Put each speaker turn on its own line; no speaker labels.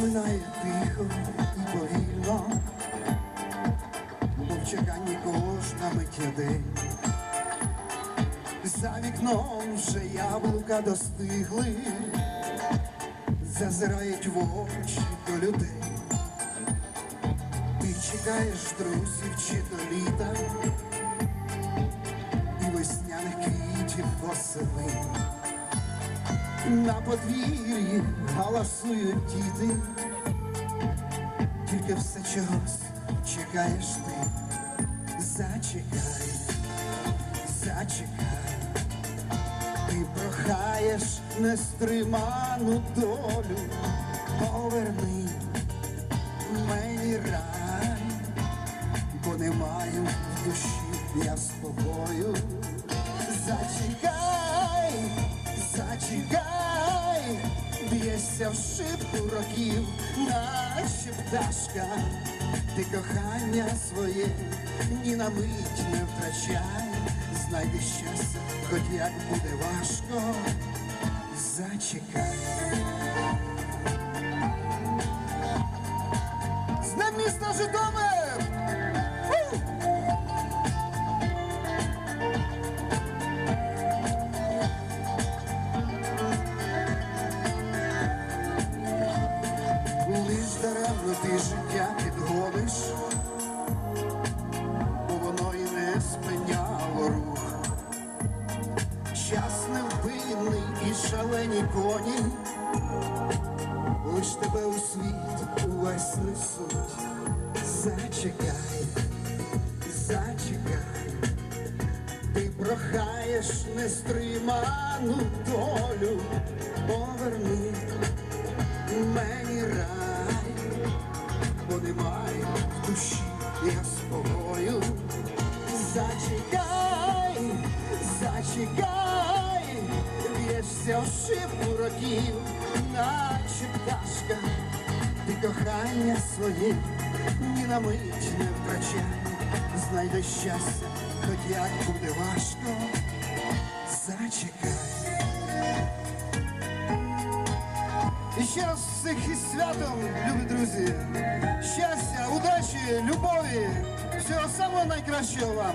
минає тихо і повільно, бо в чеканні кожна миття день. За вікном вже яблука достигли, зазирають в очі до людей. Ти чекаєш друзів чи до літа і весняних квітів восени. На подвір'ї галасують діти, тільки все чогось чекаєш ти. Зачекай, зачекай, ти прохаєш нестриману долю, поверни мені рай, бо не маю в душі я спокою. Б'єшся в шибку років, наче пташка, ти кохання своє ні на мить не втрачай, знайди щастя, хоч як буде важко, зачекай. З ним місто Житомир! Даремно ти життя підгониш, бо воно й не спиняло рух. Час невпинний і шалені коні, лиш тебе у світ увесь несуть. Зачекай, зачекай, ти прохаєш нестриману долю, душі я спокою. Зачекай, зачекай, б'єшся в шибку років, наче пташка, ти кохання своє ні на мить не втрачай, знайди щастя, хоч як буде важко, І ще раз всіх із святом, любі друзі. Щастя, удачі, любові, всього самого найкращого вам.